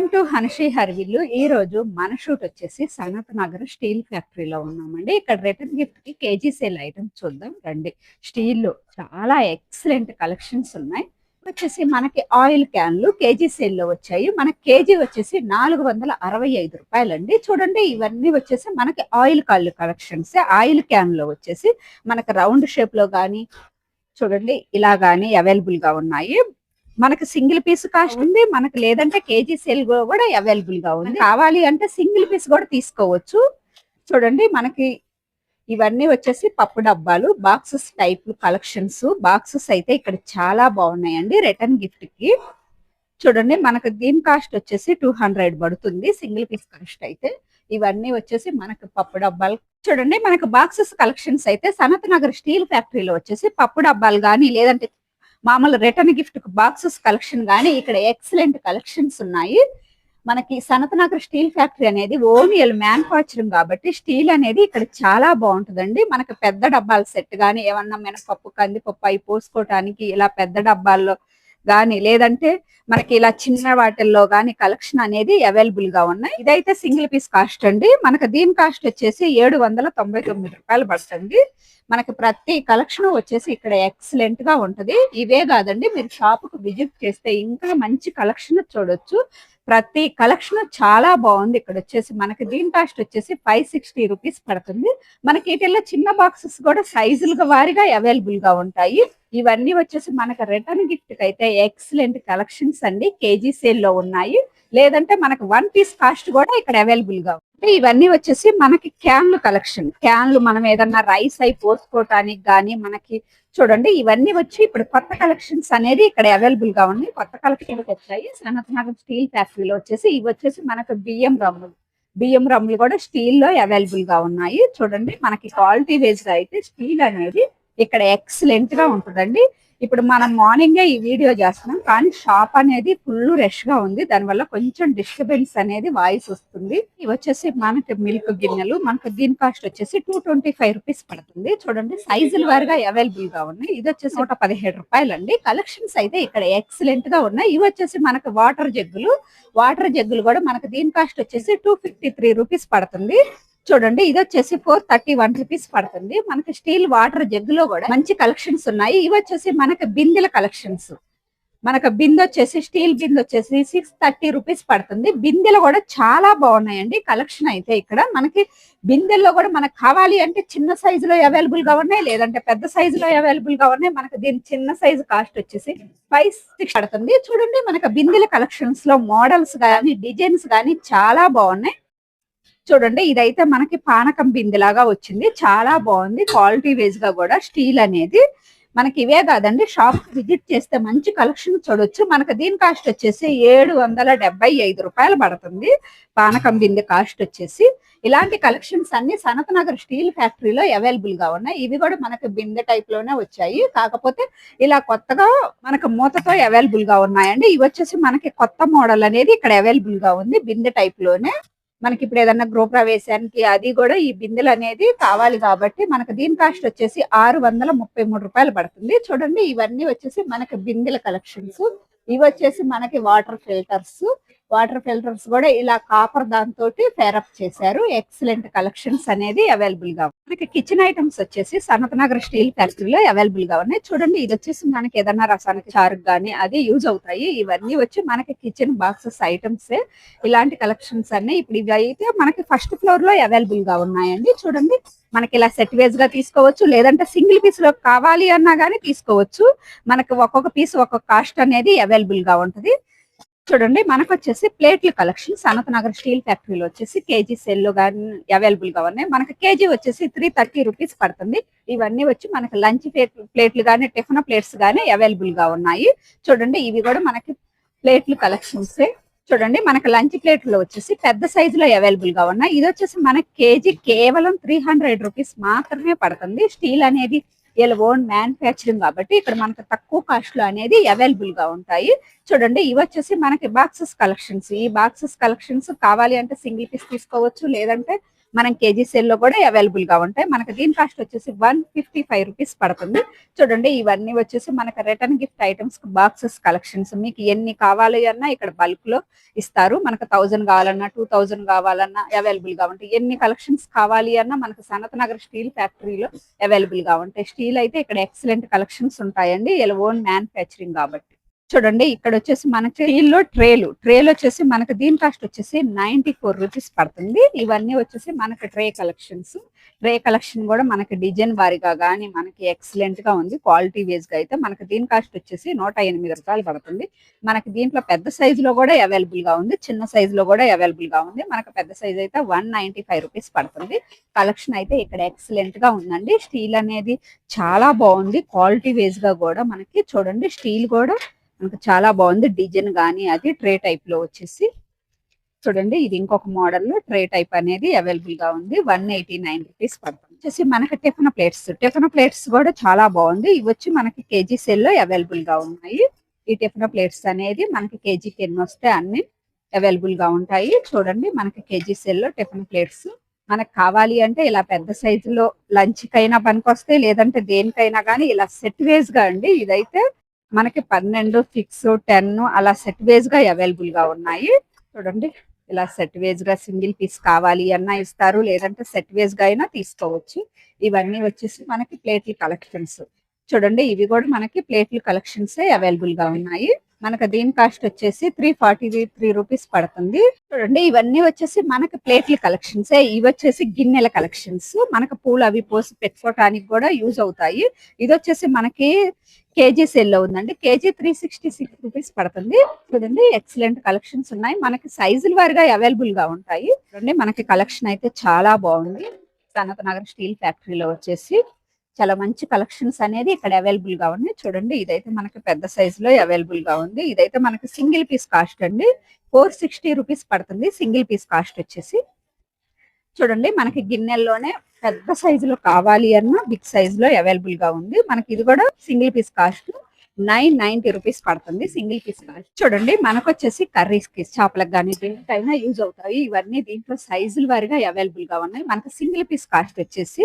Welcome to Hanshi హర్విల్లు. ఈ రోజు మన షూట్ వచ్చేసి సనత్ నగర్ స్టీల్ ఫ్యాక్టరీలో ఉన్నామండి. ఇక్కడ రిటర్న్ గిఫ్ట్కి కేజీ సేల్ ఐటమ్స్ చూద్దాం రండి. స్టీల్ చాలా ఎక్సలెంట్ కలెక్షన్స్ ఉన్నాయి. వచ్చేసి మనకి ఆయిల్ క్యాన్లు కేజీ సేల్లో వచ్చాయి. మనకి కేజీ వచ్చేసి నాలుగు వందల అరవై ఐదు రూపాయలండి. చూడండి ఇవన్నీ వచ్చేసి మనకి ఆయిల్ కాళ్ళు కలెక్షన్స్. ఆయిల్ క్యాన్లో వచ్చేసి మనకి రౌండ్ షేప్లో చూడండి ఇలా కానీ అవైలబుల్గా ఉన్నాయి. మనకి సింగిల్ పీస్ కాస్ట్ ఉంది మనకి లేదంటే కేజీ సేల్ కూడా అవైలబుల్గా ఉంది. కావాలి అంటే సింగిల్ పీస్ కూడా తీసుకోవచ్చు. చూడండి మనకి ఇవన్నీ వచ్చేసి పప్పు డబ్బాలు బాక్సెస్ టైప్ కలెక్షన్స్. బాక్సెస్ అయితే ఇక్కడ చాలా బాగున్నాయండి రిటర్న్ గిఫ్ట్కి. చూడండి మనకు దీని కాస్ట్ వచ్చేసి టూ హండ్రెడ్ పడుతుంది సింగిల్ పీస్ కాస్ట్ అయితే. ఇవన్నీ వచ్చేసి మనకు పప్పు డబ్బాలు. చూడండి మనకు బాక్సెస్ కలెక్షన్స్ అయితే సనత్ నగర్ స్టీల్ ఫ్యాక్టరీలో వచ్చేసి పప్పు డబ్బాలు కానీ లేదంటే మామూలు రిటర్న్ గిఫ్ట్ బాక్సెస్ కలెక్షన్ కానీ ఇక్కడ ఎక్సలెంట్ కలెక్షన్స్ ఉన్నాయి. మనకి సనత్ నగర్ స్టీల్ ఫ్యాక్టరీ అనేది ఓనియల్ మ్యానుఫాక్చరింగ్ కాబట్టి స్టీల్ అనేది ఇక్కడ చాలా బాగుంటుందండి. మనకి పెద్ద డబ్బాల సెట్ కానీ ఏమన్నా మినపప్పు కందిపప్పు అవి పోసుకోవటానికి ఇలా పెద్ద డబ్బాల్లో కానీ లేదంటే మనకి ఇలా చిన్న వాటిల్లో కానీ కలెక్షన్ అనేది అవైలబుల్గా ఉన్నాయి. ఇదైతే సింగిల్ పీస్ కాస్ట్ అండి. మనకి దీని కాస్ట్ వచ్చేసి ఏడు వందల తొంభై తొమ్మిది రూపాయలు పడుతుంది. మనకి ప్రతి కలెక్షన్ వచ్చేసి ఇక్కడ ఎక్సలెంట్గా ఉంటది. ఇవే కాదండి మీరు షాప్కు విజిట్ చేస్తే ఇంకా మంచి కలెక్షన్ చూడొచ్చు. ప్రతి కలెక్షన్ చాలా బాగుంది. ఇక్కడ వచ్చేసి మనకి దీని కాస్ట్ వచ్చేసి ఫైవ్ సిక్స్టీ రూపీస్ పడుతుంది. మనకి వీటిల్లో చిన్న బాక్సెస్ కూడా సైజులుగా వారిగా అవైలబుల్గా ఉంటాయి. ఇవన్నీ వచ్చేసి మనకి రిటర్న్ గిఫ్ట్ అయితే ఎక్సలెంట్ కలెక్షన్స్ అండి. కేజీ సేల్లో ఉన్నాయి. లేదంటే మనకి వన్ పీస్ కాస్ట్ కూడా ఇక్కడ అవైలబుల్గా ఉంది. ఇవన్నీ వచ్చేసి మనకి క్యాన్లు కలెక్షన్ క్యాన్లు మనం ఏదన్నా రైస్ అయి పోసుకోవటానికి కానీ మనకి చూడండి ఇవన్నీ వచ్చి ఇప్పుడు కొత్త కలెక్షన్స్ అనేది ఇక్కడ అవైలబుల్గా ఉన్నాయి. కొత్త కలెక్షన్స్ వచ్చాయి. సనత్నగర్ స్టీల్ ఫ్యాక్టరీలో వచ్చేసి ఇవి వచ్చేసి మనకు బియ్యం రమ్ములు బియ్యం రమ్ములు కూడా స్టీల్లో అవైలబుల్గా ఉన్నాయి. చూడండి మనకి క్వాలిటీ వేజ్గా అయితే స్టీల్ అనేది ఇక్కడ ఎక్సలెంట్గా ఉంటుందండి. ఇప్పుడు మనం మార్నింగే ఈ వీడియో చేస్తున్నాం కానీ షాప్ అనేది ఫుల్ రష్గా ఉంది. దానివల్ల కొంచెం డిస్టర్బెన్స్ అనేది వాయిస్ వస్తుంది. ఇవి వచ్చేసి మనకి మిల్క్ గిన్నెలు మనకి దీని కాస్ట్ వచ్చేసి టూ ట్వంటీ ఫైవ్ రూపీస్ పడుతుంది. చూడండి సైజుల వారిగా అవైలబుల్గా ఉన్నాయి. ఇది వచ్చేసి నూట పదిహేడు రూపాయలు అండి కలెక్షన్స్ అయితే ఇక్కడ ఎక్సలెంట్గా ఉన్నాయి. ఇవి వచ్చేసి మనకి వాటర్ జగ్గులు వాటర్ జగ్గులు కూడా మనకి దీని కాస్ట్ వచ్చేసి టూ ఫిఫ్టీ త్రీ రూపీస్ పడుతుంది. చూడండి ఇది వచ్చేసి ఫోర్ థర్టీ వన్ రూపీస్ పడుతుంది. మనకి స్టీల్ వాటర్ జగ్గులో కూడా మంచి కలెక్షన్స్ ఉన్నాయి. ఇవి వచ్చేసి మనకి బిందెల కలెక్షన్స్ మనకు బిందె వచ్చేసి స్టీల్ బిందె వచ్చేసి సిక్స్ థర్టీ రూపీస్ పడుతుంది. బిందెలు కూడా చాలా బాగున్నాయండి. కలెక్షన్ అయితే ఇక్కడ మనకి బిందెల్లో కూడా మనకు కావాలి అంటే చిన్న సైజు లో అవైలబుల్గా ఉన్నాయి లేదంటే పెద్ద సైజు లో అవైలబుల్గా ఉన్నాయి. మనకి దీని చిన్న సైజు కాస్ట్ వచ్చేసి ఫైవ్ సిక్స్ పడుతుంది. చూడండి మనకి బిందెల కలెక్షన్స్లో మోడల్స్ కానీ డిజైన్స్ కానీ చాలా బాగున్నాయి. చూడండి ఇదైతే మనకి పానకం బిందెలాగా వచ్చింది. చాలా బాగుంది. క్వాలిటీ వేజ్గా కూడా స్టీల్ అనేది మనకి ఇవే కాదండి. షాప్ విజిట్ చేస్తే మంచి కలెక్షన్ చూడొచ్చు. మనకి దీని కాస్ట్ వచ్చేసి ఏడు వందల డెబ్బై ఐదు రూపాయలు పడుతుంది. పానకం బిందె కాస్ట్ వచ్చేసి. ఇలాంటి కలెక్షన్స్ అన్ని సనత్ నగర్ స్టీల్ ఫ్యాక్టరీలో అవైలబుల్గా ఉన్నాయి. ఇవి కూడా మనకి బిందె టైప్లోనే వచ్చాయి. కాకపోతే ఇలా కొత్తగా మనకు మూతతో అవైలబుల్గా ఉన్నాయండి. ఇవి వచ్చేసి మనకి కొత్త మోడల్ అనేది ఇక్కడ అవైలబుల్గా ఉంది. బిందె టైప్లోనే. మనకి ఇప్పుడు ఏదన్నా గృహప్రవేశానికి అది కూడా ఈ బిందెలు అనేది కావాలి కాబట్టి మనకు దీని కాస్ట్ వచ్చేసి ఆరు వందల ముప్పై మూడు రూపాయలు పడుతుంది. చూడండి ఇవన్నీ వచ్చేసి మనకి బిందెల కలెక్షన్స్ ఇవి వచ్చేసి మనకి వాటర్ ఫిల్టర్స్ వాటర్ ఫిల్టర్స్ కూడా ఇలా కాపర్ దాంతో ఫేరప్ చేశారు. ఎక్సలెంట్ కలెక్షన్స్ అనేది అవైలబుల్గా మనకి కిచెన్ ఐటమ్స్ వచ్చేసి సనత్ స్టీల్ ఫ్యాక్టరీలో అవైలబుల్గా ఉన్నాయి. చూడండి ఇది వచ్చేసి మనకి ఏదైనా రసానికి చారు కానీ అది యూజ్ అవుతాయి. ఇవన్నీ వచ్చి మనకి కిచెన్ బాక్సెస్ ఐటమ్స్ ఇలాంటి కలెక్షన్స్ అన్ని ఇప్పుడు ఇవి అయితే మనకి ఫస్ట్ ఫ్లోర్లో అవైలబుల్గా ఉన్నాయండి. చూడండి మనకి ఇలా సెట్ వేజ్గా తీసుకోవచ్చు. లేదంటే సింగిల్ పీస్లో కావాలి అన్నా గానీ తీసుకోవచ్చు. మనకి ఒక్కొక్క పీస్ ఒక్కొక్క కాస్ట్ అనేది అవైలబుల్గా ఉంటది. చూడండి మనకు వచ్చేసి ప్లేట్ల కలెక్షన్. సనత్ నగర్ స్టీల్ ఫ్యాక్టరీలో వచ్చేసి కేజీ సెల్ కానీ అవైలబుల్గా ఉన్నాయి. మనకి కేజీ వచ్చేసి త్రీ థర్టీ రూపీస్ పడుతుంది. ఇవన్నీ వచ్చి మనకి లంచ్ ప్లేట్లు కానీ టిఫిన్ ప్లేట్స్ కానీ అవైలబుల్గా ఉన్నాయి. చూడండి ఇవి కూడా మనకి ప్లేట్లు కలెక్షన్స్. చూడండి మనకి లంచ్ ప్లేట్లో వచ్చేసి పెద్ద సైజులో లో అవైలబుల్గా ఉన్నాయి. ఇది వచ్చేసి మనకి కేజీ కేవలం త్రీ హండ్రెడ్ రూపీస్ మాత్రమే పడుతుంది. స్టీల్ అనేది వీళ్ళ ఓన్ మ్యానుఫ్యాక్చరింగ్ కాబట్టి ఇక్కడ మనకి తక్కువ కాస్ట్లో అనేది అవైలబుల్గా ఉంటాయి. చూడండి ఇవి వచ్చేసి మనకి బాక్సెస్ కలెక్షన్స్ ఈ బాక్సెస్ కలెక్షన్స్ కావాలి అంటే సింగిల్ పీస్ తీసుకోవచ్చు లేదంటే మనం కేజీ సెల్లో కూడా అవైలబుల్గా ఉంటాయి. మనకి దీని కాస్ట్ వచ్చేసి వన్ ఫిఫ్టీ ఫైవ్ రూపీస్ పడుతుంది. చూడండి ఇవన్నీ వచ్చేసి మనకి return gift items boxes collections మీకు ఎన్ని కావాలి అన్నా ఇక్కడ బల్క్లో ఇస్తారు. మనకు థౌజండ్ కావాలన్నా టూ థౌజండ్ కావాలన్నా అవైలబుల్గా ఉంటాయి. ఎన్ని కలెక్షన్స్ కావాలి అన్నా మనకు సనత్ నగర్ స్టీల్ ఫ్యాక్టరీలో అవైలబుల్గా ఉంటాయి. స్టీల్ అయితే ఇక్కడ ఎక్సలెంట్ కలెక్షన్స్ ఉంటాయండి. ఇలా ఓన్ మ్యానుఫ్యాక్చరింగ్ కాబట్టి. చూడండి ఇక్కడ వచ్చేసి మనకి స్టీల్ ట్రేలు. ట్రేలు వచ్చేసి మనకి దీని కాస్ట్ వచ్చేసి నైన్టీ ఫోర్ రూపీస్ పడుతుంది. ఇవన్నీ వచ్చేసి మనకి ట్రే కలెక్షన్స్. ట్రే కలెక్షన్ కూడా మనకి డిజైన్ వారిగా కానీ మనకి ఎక్సలెంట్గా ఉంది. క్వాలిటీ వేస్గా అయితే మనకి దీని కాస్ట్ వచ్చేసి నూట ఎనిమిది రూపాయలు పడుతుంది. మనకి దీంట్లో పెద్ద సైజు లో కూడా అవైలబుల్గా ఉంది. చిన్న సైజు లో కూడా అవైలబుల్గా ఉంది. మనకి పెద్ద సైజ్ అయితే వన్ నైన్టీ ఫైవ్ రూపీస్ పడుతుంది. కలెక్షన్ అయితే ఇక్కడ ఎక్సలెంట్గా ఉందండి. స్టీల్ అనేది చాలా బాగుంది. క్వాలిటీ వేస్గా కూడా మనకి చూడండి స్టీల్ కూడా మనకు చాలా బాగుంది డిజైన్ కానీ అది ట్రే టైప్లో వచ్చేసి. చూడండి ఇది ఇంకొక మోడల్లో ట్రే టైప్ అనేది అవైలబుల్గా ఉంది. వన్ ఎయిటీ నైన్ రూపీస్ పడుతుంది. వచ్చేసి మనకి టిఫిన్ ప్లేట్స్ టిఫిన్ ప్లేట్స్ కూడా చాలా బాగుంది. ఇవి వచ్చి మనకి కేజీ సెల్లో అవైలబుల్గా ఉన్నాయి. ఈ టిఫిన్ ప్లేట్స్ అనేది మనకి కేజీకి ఎన్ని వస్తే అన్ని అవైలబుల్గా ఉంటాయి. చూడండి మనకి కేజీ సెల్లో టిఫిన్ ప్లేట్స్. మనకు కావాలి అంటే ఇలా పెద్ద సైజులో లంచ్ కైనా పనికొస్తాయి లేదంటే దేనికైనా కానీ ఇలా సెట్ వేస్గా అండి. ఇదైతే మనకి పన్నెండు ఫిక్స్ టెన్ అలా సెట్ వేస్గా అవైలబుల్గా ఉన్నాయి. చూడండి ఇలా సెట్ వేస్గా సింగిల్ పీస్ కావాలి అన్నా ఇస్తారు లేదంటే సెట్ వేస్గా అయినా తీసుకోవచ్చు. ఇవన్నీ వచ్చేసి మనకి ప్లేట్ల కలెక్షన్స్ చూడండి ఇవి కూడా మనకి ప్లేట్లు కలెక్షన్స్ అవైలబుల్గా ఉన్నాయి. మనకి దీని కాస్ట్ వచ్చేసి త్రీ ఫార్టీ త్రీ రూపీస్ పడుతుంది. చూడండి ఇవన్నీ వచ్చేసి మనకి ప్లేట్ల కలెక్షన్స్ ఇవి వచ్చేసి గిన్నెల కలెక్షన్స్. మనకి పూలు అవి పోసి పెట్టుకోవటానికి కూడా యూజ్ అవుతాయి. ఇది వచ్చేసి మనకి కేజీ సెల్ ఉందండి. KG three sixty six rupees పడుతుంది. చూడండి ఎక్సలెంట్ కలెక్షన్స్ ఉన్నాయి. మనకి సైజుల వారిగా అవైలబుల్గా ఉంటాయి. చూడండి మనకి కలెక్షన్ అయితే చాలా బాగుంది. సనత్ నగర్ స్టీల్ ఫ్యాక్టరీలో వచ్చేసి చాలా మంచి కలెక్షన్స్ అనేది ఇక్కడ అవైలబుల్గా ఉన్నాయి. చూడండి ఇదైతే మనకి పెద్ద సైజ్లో అవైలబుల్గా ఉంది. ఇదైతే మనకి సింగిల్ పీస్ కాస్ట్ అండి. ఫోర్ సిక్స్టీ రూపీస్ పడుతుంది సింగిల్ పీస్ కాస్ట్ వచ్చేసి. చూడండి మనకి గిన్నెల్లోనే పెద్ద సైజులో కావాలి అన్న బిగ్ సైజ్లో అవైలబుల్గా ఉంది. మనకి ఇది కూడా single piece cost nine ninety rupees పడుతుంది సింగిల్ పీస్ కాస్ట్. చూడండి మనకు వచ్చేసి కర్రీస్కి చేపలకు కానీ దేనికైనా యూజ్ అవుతాయి. ఇవన్నీ దీంట్లో సైజుల వారిగా అవైలబుల్గా ఉన్నాయి. మనకి సింగిల్ పీస్ కాస్ట్ వచ్చేసి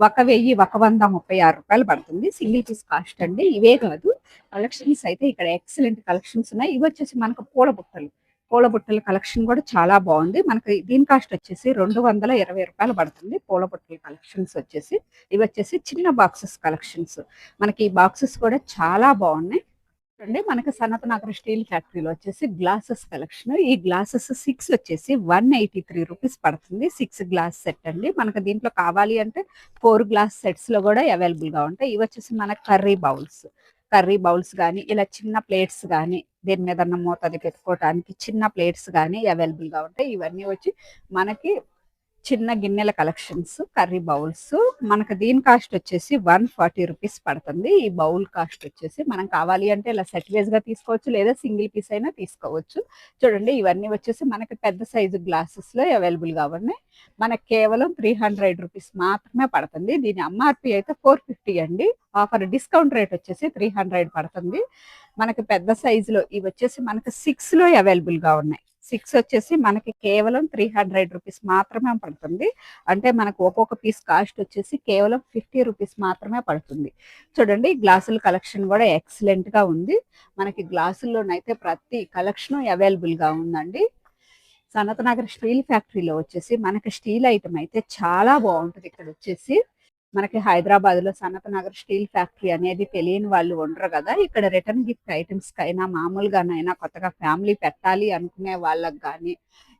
ఒక వెయ్యి ఒక వంద ముప్పై ఆరు రూపాయలు పడుతుంది. సింగిల్ పీస్ కాస్ట్ అండి. ఇవే కాదు. కలెక్షన్స్ అయితే ఇక్కడ ఎక్సలెంట్ కలెక్షన్స్ ఉన్నాయి. ఇవి వచ్చేసి మనకు పూల బుట్టలు. పూల బుట్టల కలెక్షన్ కూడా చాలా బాగుంది. మనకి దీని కాస్ట్ వచ్చేసి రెండు వందల ఇరవై రూపాయలు పడుతుంది. పూల బుట్టల కలెక్షన్స్ వచ్చేసి. ఇవి వచ్చేసి చిన్న బాక్సెస్ కలెక్షన్స్. మనకి ఈ బాక్సెస్ కూడా చాలా బాగున్నాయి. చూడండి మనకి సనత్ స్టీల్ ఫ్యాక్టరీలో వచ్చేసి గ్లాసెస్ కలెక్షన్. ఈ గ్లాసెస్ సిక్స్ వచ్చేసి వన్ ఎయిటీ త్రీ రూపీస్ పడుతుంది. సిక్స్ గ్లాస్ సెట్ అండి. మనకి దీంట్లో కావాలి అంటే ఫోర్ గ్లాస్ సెట్స్లో కూడా అవైలబుల్గా ఉంటాయి. ఇవి వచ్చేసి మన కర్రీ బౌల్స్. కర్రీ బౌల్స్ కానీ ఇలా చిన్న ప్లేట్స్ కానీ దీని మీద మూతది పెట్టుకోవటానికి చిన్న ప్లేట్స్ కానీ అవైలబుల్గా ఉంటాయి. ఇవన్నీ వచ్చి మనకి చిన్న గిన్నెల కలెక్షన్స్ కర్రీ బౌల్స్ మనకు దీని కాస్ట్ వచ్చేసి వన్ ఫార్టీ రూపీస్ పడుతుంది. ఈ బౌల్ కాస్ట్ వచ్చేసి మనం కావాలి అంటే ఇలా సెట్గా తీసుకోవచ్చు లేదా సింగిల్ పీస్ అయినా తీసుకోవచ్చు. చూడండి ఇవన్నీ వచ్చేసి మనకి పెద్ద సైజు గ్లాసెస్లో అవైలబుల్గా ఉన్నాయి. మనకి కేవలం త్రీ హండ్రెడ్ రూపీస్ మాత్రమే పడుతుంది. దీని ఎంఆర్పి అయితే ఫోర్ ఫిఫ్టీ అండి. ఆఫర్ డిస్కౌంట్ రేట్ వచ్చేసి త్రీ హండ్రెడ్ పడుతుంది. మనకి పెద్ద సైజులో ఇవి వచ్చేసి మనకి సిక్స్లో అవైలబుల్గా ఉన్నాయి. సిక్స్ వచ్చేసి మనకి కేవలం త్రీ హండ్రెడ్ రూపీస్ మాత్రమే పడుతుంది. అంటే మనకు ఒక్కొక్క పీస్ కాస్ట్ వచ్చేసి కేవలం ఫిఫ్టీ రూపీస్ మాత్రమే పడుతుంది. చూడండి గ్లాసుల కలెక్షన్ కూడా ఎక్సలెంట్గా ఉంది. మనకి గ్లాసుల్లోనైతే ప్రతి కలెక్షన్ అవైలబుల్గా ఉందండి. సనతనగర్ స్టీల్ ఫ్యాక్టరీలో వచ్చేసి మనకి స్టీల్ ఐటమ్ అయితే చాలా బాగుంటుంది. ఇక్కడ వచ్చేసి మనకి హైదరాబాద్లో సనత్ నగర్ స్టీల్ ఫ్యాక్టరీ అనేది తెలియని వాళ్ళు ఉండరు కదా. ఇక్కడ రిటర్న్ గిఫ్ట్ ఐటమ్స్ కైనా మామూలుగానైనా కొత్తగా ఫ్యామిలీ పెట్టాలి అనుకునే వాళ్ళకి కానీ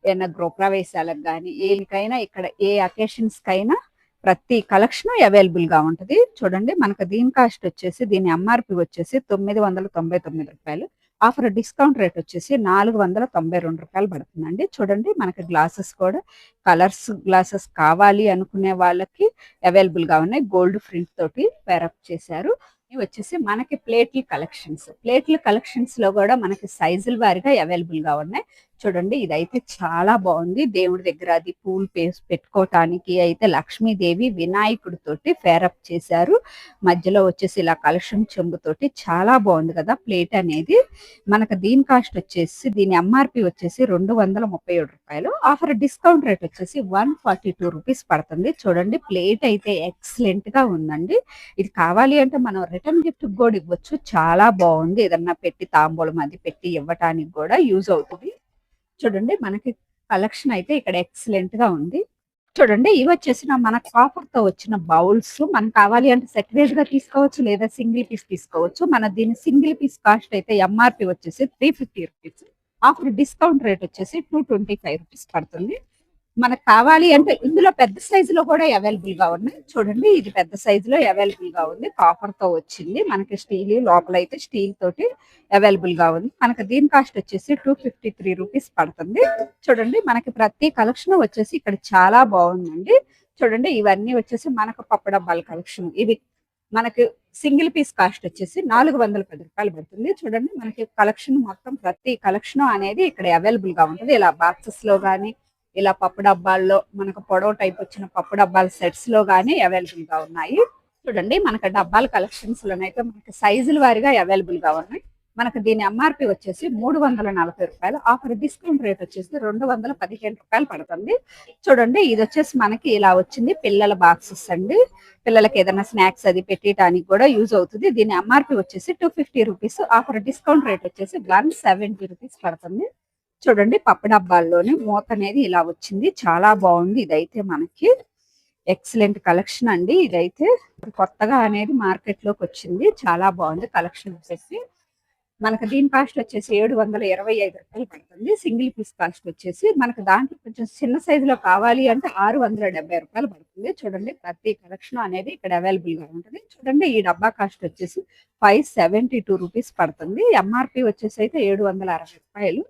ఏమైనా గృహప్రవేశాలకు కానీ ఏకైనా ఇక్కడ ఏ అకేషన్స్ కైనా ప్రతి కలెక్షన్ అవైలబుల్గా ఉంటది. చూడండి మనకు దీని కాస్ట్ వచ్చేసి దీని ఎంఆర్పి వచ్చేసి తొమ్మిది వందల తొంభై తొమ్మిది రూపాయలు. ఆఫర్ డిస్కౌంట్ రేట్ వచ్చేసి నాలుగు వందల తొంభై రెండు రూపాయలు పడుతుందండి. చూడండి మనకి గ్లాసెస్ కూడా కలర్స్ గ్లాసెస్ కావాలి అనుకునే వాళ్ళకి అవైలబుల్గా ఉన్నాయి. గోల్డ్ ప్రింట్ తోటి పేరప్ చేశారు. ఇవి వచ్చేసి మనకి ప్లేట్ల కలెక్షన్స్. ప్లేట్ల కలెక్షన్స్లో కూడా మనకి సైజుల వారిగా అవైలబుల్గా ఉన్నాయి. చూడండి ఇదైతే చాలా బాగుంది. దేవుడి దగ్గర అది పూలు పేసి పెట్టుకోవటానికి అయితే లక్ష్మీదేవి వినాయకుడితోటి ఫేరప్ చేశారు. మధ్యలో వచ్చేసి ఇలా కలుషం చెంబుతోటి చాలా బాగుంది కదా ప్లేట్ అనేది. మనకు దీని కాస్ట్ వచ్చేసి దీని ఎంఆర్పి వచ్చేసి రెండు వందల ముప్పై ఏడు రూపాయలు. ఆఫర్ డిస్కౌంట్ రేట్ వచ్చేసి వన్ ఫార్టీ టూ రూపీస్ పడుతుంది. చూడండి ప్లేట్ అయితే ఎక్సలెంట్గా ఉందండి. ఇది కావాలి అంటే మనం రిటర్న్ గిఫ్ట్ కూడా ఇవ్వచ్చు. చాలా బాగుంది. ఏదన్నా పెట్టి తాంబూలం అది పెట్టి ఇవ్వటానికి కూడా యూజ్ అవుతుంది. చూడండి మనకి కలెక్షన్ అయితే ఇక్కడ ఎక్సలెంట్గా ఉంది. చూడండి ఇవి వచ్చేసిన మన కాఫర్తో వచ్చిన బౌల్స్ మనకు కావాలి అంటే సెట్ వేజ్గా తీసుకోవచ్చు లేదా సింగిల్ పీస్ తీసుకోవచ్చు. మన దీని సింగిల్ పీస్ కాస్ట్ అయితే ఎంఆర్పి వచ్చేసి three fifty rupees offer discount rate వచ్చేసి టూ ట్వంటీ ఫైవ్ రూపీస్ పడుతుంది. మనకు కావాలి అంటే ఇందులో పెద్ద సైజు లో కూడా అవైలబుల్గా ఉన్నాయి. చూడండి ఇది పెద్ద సైజు లో అవైలబుల్గా ఉంది. కాపర్తో వచ్చింది. మనకి స్టీల్ లోపల అయితే స్టీల్ తోటి అవైలబుల్గా ఉంది. మనకి దీని కాస్ట్ వచ్చేసి టూ ఫిఫ్టీ త్రీ రూపీస్ పడుతుంది. చూడండి మనకి ప్రతి కలెక్షన్ వచ్చేసి ఇక్కడ చాలా బాగుందండి. చూడండి ఇవన్నీ వచ్చేసి మనకు పప్పడబ్బాల కలెక్షన్ ఇవి మనకి సింగిల్ పీస్ కాస్ట్ వచ్చేసి నాలుగు వందల పది రూపాయలు పడుతుంది. చూడండి మనకి కలెక్షన్ మొత్తం ప్రతి కలెక్షన్ అనేది ఇక్కడ అవైలబుల్గా ఉంటుంది. ఇలా బాక్సెస్లో కానీ ఇలా పప్పు డబ్బాల్లో మనకు పొడవు టైప్ వచ్చిన పప్పు డబ్బాల సెట్స్లో గానీ అవైలబుల్గా ఉన్నాయి. చూడండి మనకు డబ్బాల కలెక్షన్స్ లోనైతే మనకి సైజుల వారిగా అవైలబుల్గా ఉన్నాయి. మనకు దీని ఎంఆర్పి వచ్చేసి మూడు వందల నలభై రూపాయలు. ఆఫర్ డిస్కౌంట్ రేట్ వచ్చేసి రెండు వందల పదిహేను రూపాయలు పడుతుంది. చూడండి ఇది వచ్చేసి మనకి ఇలా వచ్చింది. పిల్లల బాక్సెస్ అండి. పిల్లలకి ఏదైనా స్నాక్స్ అది పెట్టడానికి కూడా యూజ్ అవుతుంది. దీని ఎంఆర్పి వచ్చేసి two fifty rupees offer discount rate వచ్చేసి వన్ సెవెంటీ రూపీస్ పడుతుంది. చూడండి పప్పు డబ్బాల్లోనే మూత అనేది ఇలా వచ్చింది. చాలా బాగుంది ఇదైతే మనకి. ఎక్సలెంట్ కలెక్షన్ అండి ఇదైతే. కొత్తగా అనేది మార్కెట్లోకి వచ్చింది. చాలా బాగుంది కలెక్షన్ వచ్చేసి. మనకు దీని కాస్ట్ వచ్చేసి ఏడు వందల ఇరవై ఐదు రూపాయలు పడుతుంది. సింగిల్ పీస్ కాస్ట్ వచ్చేసి మనకు దాంట్లో కొంచెం చిన్న సైజులో కావాలి అంటే ఆరు వందల డెబ్బై రూపాయలు పడుతుంది. చూడండి ప్రతి కలెక్షన్ అనేది ఇక్కడ అవైలబుల్గా ఉంటుంది. చూడండి ఈ డబ్బా కాస్ట్ వచ్చేసి ఫైవ్ సెవెంటీ టూ రూపీస్ పడుతుంది ఎంఆర్పి వచ్చేసి అయితే ఏడు వందల అరవై రూపాయలు.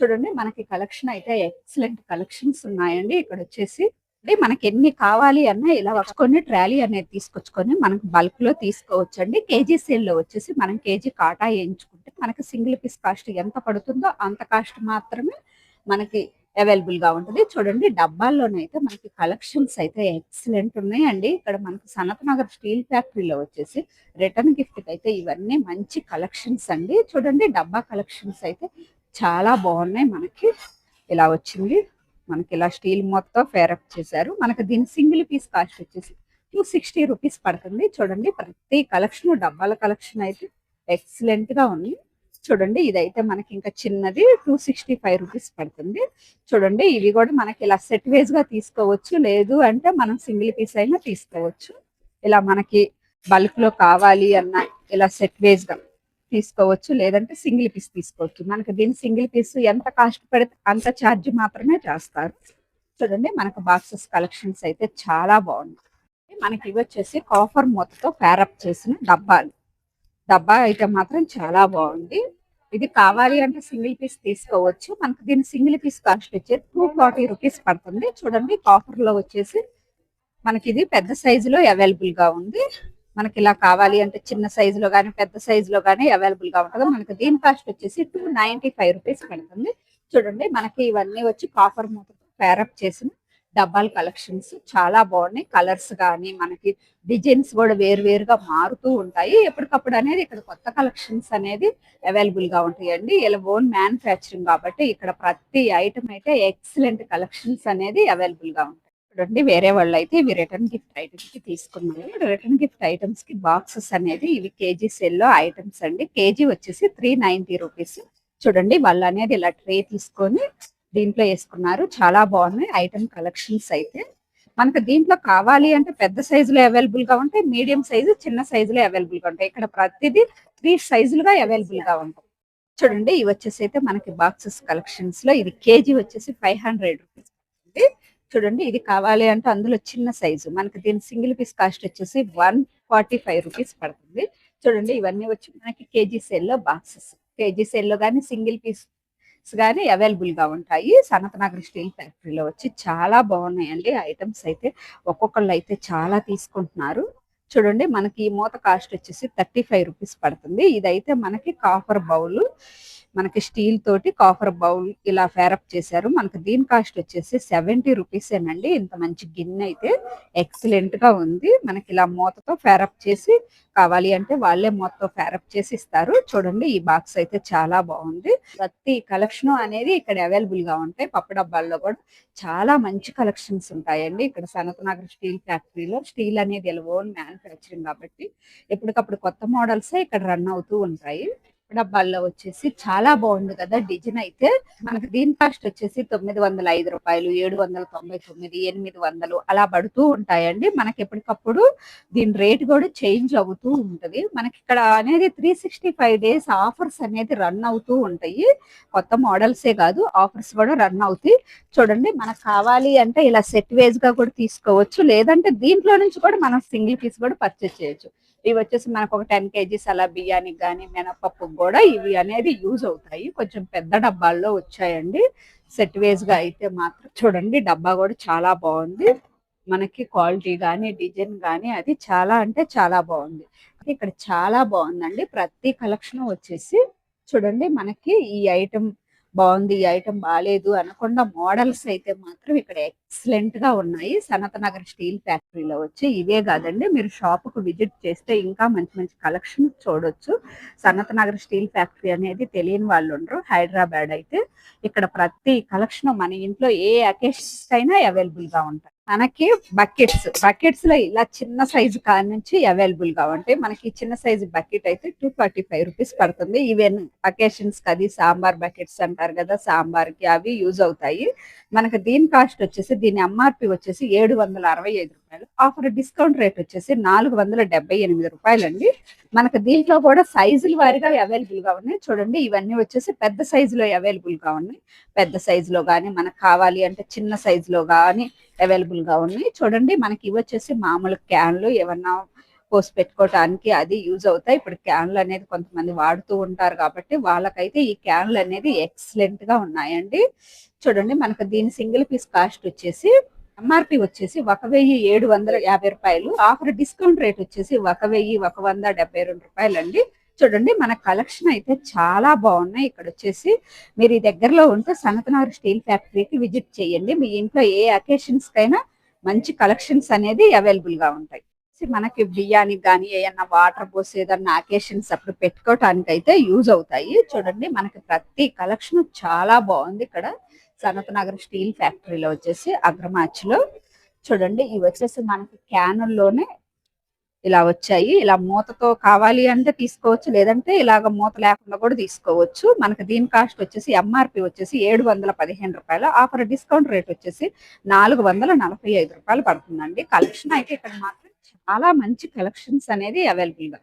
చూడండి మనకి కలెక్షన్ అయితే ఎక్సలెంట్ కలెక్షన్స్ ఉన్నాయండి. ఇక్కడ వచ్చేసి అంటే మనకి ఎన్ని కావాలి అన్నా ఇలా వచ్చుకొని ట్రాలీ అనేది తీసుకొచ్చుకొని మనకు బల్క్లో తీసుకోవచ్చు అండి కేజీ సేల్లో వచ్చేసి మనం కేజీ కాటా వేయించుకుంటే మనకి సింగిల్ పీస్ కాస్ట్ ఎంత పడుతుందో అంత కాస్ట్ మాత్రమే మనకి అవైలబుల్గా ఉంటుంది. చూడండి డబ్బాల్లోనైతే మనకి కలెక్షన్స్ అయితే ఎక్సలెంట్ ఉన్నాయండి. ఇక్కడ మనకి సనత్ నగర్ స్టీల్ ఫ్యాక్టరీలో వచ్చేసి రిటర్న్ గిఫ్ట్ అయితే ఇవన్నీ మంచి కలెక్షన్స్ అండి. చూడండి డబ్బా కలెక్షన్స్ అయితే చాలా బాగున్నాయి. మనకి ఇలా వచ్చింది. మనకి ఇలా స్టీల్ మొత్తం ఫేరప్ చేశారు. మనకి దీని సింగిల్ పీస్ కాస్ట్ వచ్చేసి టూ సిక్స్టీ రూపీస్ పడుతుంది. చూడండి ప్రతి కలెక్షన్ డబ్బాల కలెక్షన్ అయితే ఎక్సలెంట్గా ఉంది. చూడండి ఇదైతే మనకి ఇంకా చిన్నది టూ సిక్స్టీ ఫైవ్ రూపీస్ పడుతుంది. చూడండి ఇవి కూడా మనకి ఇలా సెట్ వేజ్గా తీసుకోవచ్చు. లేదు అంటే మనం సింగిల్ పీస్ అయినా తీసుకోవచ్చు. ఇలా మనకి బల్క్లో కావాలి అన్న ఇలా సెట్ వేజ్గా. తీసుకోవచ్చు లేదంటే సింగిల్ పీస్ తీసుకోవచ్చు. మనకి దీని సింగిల్ పీస్ ఎంత కాస్ట్ పడితే అంత ఛార్జ్ మాత్రమే చేస్తారు. చూడండి మనకు బాక్సెస్ కలెక్షన్స్ అయితే చాలా బాగుంది మనకి ఇవి వచ్చేసి కాఫర్ మూతతో ప్యారప్ చేసిన డబ్బాలు. డబ్బా అయితే మాత్రం చాలా బాగుంది. ఇది కావాలి అంటే సింగిల్ పీస్ తీసుకోవచ్చు. మనకి దీని సింగిల్ పీస్ కాస్ట్ వచ్చేసి టూ ఫార్టీ రూపీస్ పడుతుంది. చూడండి కాఫర్లో వచ్చేసి మనకి ఇది పెద్ద సైజులో అవైలబుల్గా ఉంది. మనకి ఇలా కావాలి అంటే చిన్న సైజు లో కానీ పెద్ద సైజులో కానీ అవైలబుల్గా ఉంటుంది. మనకి దీని కాస్ట్ వచ్చేసి టూ నైన్టీ ఫైవ్ రూపీస్ పడుతుంది. చూడండి మనకి ఇవన్నీ వచ్చి కాఫర్ మూతతో పేరప్ చేసిన డబ్బాల కలెక్షన్స్ చాలా బాగున్నాయి. కలర్స్ కానీ మనకి డిజైన్స్ కూడా వేరు వేరుగా మారుతూ ఉంటాయి. ఎప్పటికప్పుడు అనేది ఇక్కడ కొత్త కలెక్షన్స్ అనేది అవైలబుల్గా ఉంటాయండి. ఇలా ఓన్ మ్యానుఫ్యాక్చరింగ్ కాబట్టి ఇక్కడ ప్రతి ఐటమ్ అయితే ఎక్సలెంట్ కలెక్షన్స్ అనేది అవైలబుల్గా ఉంటాయి. చూడండి వేరే వాళ్ళు అయితే ఇవి రిటర్న్ గిఫ్ట్ ఐటమ్స్కి తీసుకున్నారు. రిటర్న్ గిఫ్ట్ ఐటమ్స్కి బాక్సెస్ అనేది ఇవి కేజీ సెల్లో ఐటమ్స్ అండి. కేజీ వచ్చేసి త్రీ నైన్టీ రూపీస్ చూడండి వాళ్ళు అనేది ఇలా ట్రే తీసుకొని దీంట్లో వేసుకున్నారు. చాలా బాగున్నాయి ఐటమ్ కలెక్షన్స్ అయితే. మనకు దీంట్లో కావాలి అంటే పెద్ద సైజులో అవైలబుల్గా ఉంటాయి మీడియం సైజు చిన్న సైజులో అవైలబుల్గా ఉంటాయి. ఇక్కడ ప్రతిదీ త్రీ సైజులుగా అవైలబుల్గా ఉంటాయి. చూడండి ఇవి వచ్చేసి అయితే మనకి బాక్సెస్ కలెక్షన్స్లో. ఇది కేజీ వచ్చేసి ఫైవ్ హండ్రెడ్ రూపీస్ చూడండి ఇది కావాలి అంటే అందులో చిన్న సైజు. మనకి దీని సింగిల్ పీస్ కాస్ట్ వచ్చేసి వన్ ఫార్టీ ఫైవ్ రూపీస్ పడుతుంది. చూడండి ఇవన్నీ వచ్చి మనకి కేజీ సెల్లో బాక్సెస్. కేజీ సెల్లో కానీ సింగిల్ పీస్ కానీ అవైలబుల్గా ఉంటాయి. సనత్ నగర్ స్టీల్ ఫ్యాక్టరీలో వచ్చి చాలా బాగున్నాయండి. ఐటమ్స్ అయితే ఒక్కొక్కళ్ళు అయితే చాలా తీసుకుంటున్నారు. చూడండి మనకి ఈ మూత కాస్ట్ వచ్చేసి థర్టీ ఫైవ్ రూపీస్ పడుతుంది. ఇదైతే మనకి కాఫర్ బౌల్. మనకి స్టీల్ తోటి కాఫర్ బౌల్ ఇలా ఫేరప్ చేశారు. మనకి దీని కాస్ట్ వచ్చేసి సెవెంటీ రూపీస్ అండి ఇంత మంచి గిన్నె అయితే ఎక్సలెంట్గా ఉంది. మనకి ఇలా మూతతో ఫేరప్ చేసి కావాలి అంటే వాళ్ళే మూతతో ఫేరప్ చేసి ఇస్తారు. చూడండి ఈ బాక్స్ అయితే చాలా బాగుంది. ప్రతి కలెక్షన్ అనేది ఇక్కడ అవైలబుల్గా ఉంటాయి. పప్పు డబ్బాల్లో కూడా చాలా మంచి కలెక్షన్స్ ఉంటాయండి. ఇక్కడ సనత్ నగర్ స్టీల్ ఫ్యాక్టరీలో స్టీల్ అనేది ఓన్ మ్యానుఫ్యాక్చరింగ్ కాబట్టి ఎప్పటికప్పుడు కొత్త మోడల్స్ ఇక్కడ రన్ అవుతూ ఉంటాయి. డబ్బాల్లో వచ్చేసి చాలా బాగుంది కదా డిజైన్ అయితే. మనకి దీని కాస్ట్ వచ్చేసి తొమ్మిది వందల ఐదు రూపాయలు ఏడు వందల తొంభై తొమ్మిది ఎనిమిది వందలు అలా పడుతూ ఉంటాయండి. మనకి ఎప్పటికప్పుడు దీని రేట్ కూడా చేంజ్ అవుతూ ఉంటుంది. మనకి ఇక్కడ అనేది three sixty five days offers అనేది రన్ అవుతూ ఉంటాయి. కొత్త మోడల్సే కాదు ఆఫర్స్ కూడా రన్ అవుతాయి. చూడండి మనకు కావాలి అంటే ఇలా సెట్ వేజ్గా కూడా తీసుకోవచ్చు. లేదంటే దీంట్లో నుంచి కూడా మనం సింగిల్ పీస్ కూడా పర్చేస్ చేయొచ్చు. ఇవి వచ్చేసి మనకు ఒక టెన్ కేజీస్ అలా బియ్యానికి కానీ మినపప్పుకు కూడా ఇవి అనేది యూజ్ అవుతాయి. కొంచెం పెద్ద డబ్బాల్లో వచ్చాయండి. సెట్ వేజ్గా అయితే మాత్రం చూడండి డబ్బా కూడా చాలా బాగుంది. మనకి క్వాలిటీ కానీ డిజైన్ కానీ అది చాలా అంటే చాలా బాగుంది. ఇక్కడ చాలా బాగుందండి. ప్రతి కలెక్షన్ వచ్చేసి చూడండి మనకి ఈ ఐటమ్ బాగుంది ఈ ఐటమ్ బాగాలేదు అనకుండా మోడల్స్ అయితే మాత్రం ఇక్కడ ఎక్సలెంట్గా ఉన్నాయి. సనతనగర్ స్టీల్ ఫ్యాక్టరీలో వచ్చి ఇవే కాదండి. మీరు షాప్కు విజిట్ చేస్తే ఇంకా మంచి మంచి కలెక్షన్ చూడొచ్చు. సనతనగర్ స్టీల్ ఫ్యాక్టరీ అనేది తెలియని వాళ్ళు ఉండరు. హైదరాబాద్ అయితే ఇక్కడ ప్రతి కలెక్షన్ మన ఇంట్లో ఏ అకేషన్స్ అయినా అవైలబుల్గా ఉంటాయి. మనకి బకెట్స్ బకెట్స్లో ఇలా చిన్న సైజు కాడి నుంచి అవైలబుల్గా ఉంటాయి మనకి చిన్న సైజు బకెట్ అయితే టూ ఫార్టీ ఫైవ్ రూపీస్ పడుతుంది. ఈవెన్ అకేషన్స్ అది సాంబార్ బకెట్స్ అంటారు కదా సాంబార్కి అవి యూజ్ అవుతాయి. మనకి దీని కాస్ట్ వచ్చేసి దీని ఎంఆర్పి వచ్చేసి ఏడు వందల అరవై ఐదు రూపాయలు. ఆఫర్ డిస్కౌంట్ రేట్ వచ్చేసి నాలుగు వందల డెబ్బై ఎనిమిది రూపాయలండి. మనకి దీంట్లో కూడా సైజుల వారిగా అవైలబుల్గా ఉన్నాయి. చూడండి ఇవన్నీ వచ్చేసి పెద్ద సైజులో అవైలబుల్గా ఉన్నాయి. పెద్ద సైజులో కానీ మనకు కావాలి అంటే చిన్న సైజులో కానీ అవైలబుల్గా ఉన్నాయి. చూడండి మనకి ఇవి వచ్చేసి మామూలు క్యాన్లు ఏమన్నా పోసి పెట్టుకోవటానికి అది యూజ్ అవుతాయి. ఇప్పుడు క్యాన్లు అనేది కొంతమంది వాడుతూ ఉంటారు కాబట్టి వాళ్ళకైతే ఈ క్యాన్లు అనేది ఎక్సలెంట్గా ఉన్నాయండి. చూడండి మనకు దీని సింగిల్ పీస్ కాస్ట్ వచ్చేసి ఎంఆర్పి వచ్చేసి ఒక వెయ్యి ఏడు వందల యాభై రూపాయలు. ఆఫర్ డిస్కౌంట్ రేట్ వచ్చేసి ఒక వెయ్యి ఒక వంద డెబ్బై రెండు రూపాయలు అండి చూడండి మన కలెక్షన్ అయితే చాలా బాగున్నాయి. ఇక్కడ వచ్చేసి మీరు ఈ దగ్గరలో ఉంటే సనతనగర్ స్టీల్ ఫ్యాక్టరీకి విజిట్ చేయండి. మీ ఇంట్లో ఏ అకేషన్స్ కైనా మంచి కలెక్షన్స్ అనేది అవైలబుల్గా ఉంటాయి. మనకి బియ్యానికి కానీ ఏమన్నా వాటర్ పోసి ఏదన్నా అకేషన్స్ అప్పుడు పెట్టుకోవటానికి అయితే యూజ్ అవుతాయి. చూడండి మనకి ప్రతి కలెక్షన్ చాలా బాగుంది ఇక్కడ. సనత్ నగర్ స్టీల్ ఫ్యాక్టరీలో వచ్చేసి అగ్రమాచ్లో చూడండి ఇవి వచ్చేసి మనకి క్యానుల్లోనే ఇలా వచ్చాయి. ఇలా మూతతో కావాలి అంటే తీసుకోవచ్చు. లేదంటే ఇలాగ మూత లేకుండా కూడా తీసుకోవచ్చు. మనకి దీని కాస్ట్ వచ్చేసి ఎంఆర్పి వచ్చేసి ఏడు వందల పదిహేను రూపాయలు. ఆఫర్ డిస్కౌంట్ రేట్ వచ్చేసి నాలుగు వందల నలభై ఐదు రూపాయలు పడుతుందండి. కలెక్షన్ అయితే ఇక్కడ మాత్రం చాలా మంచి కలెక్షన్స్ అనేది అవైలబుల్గా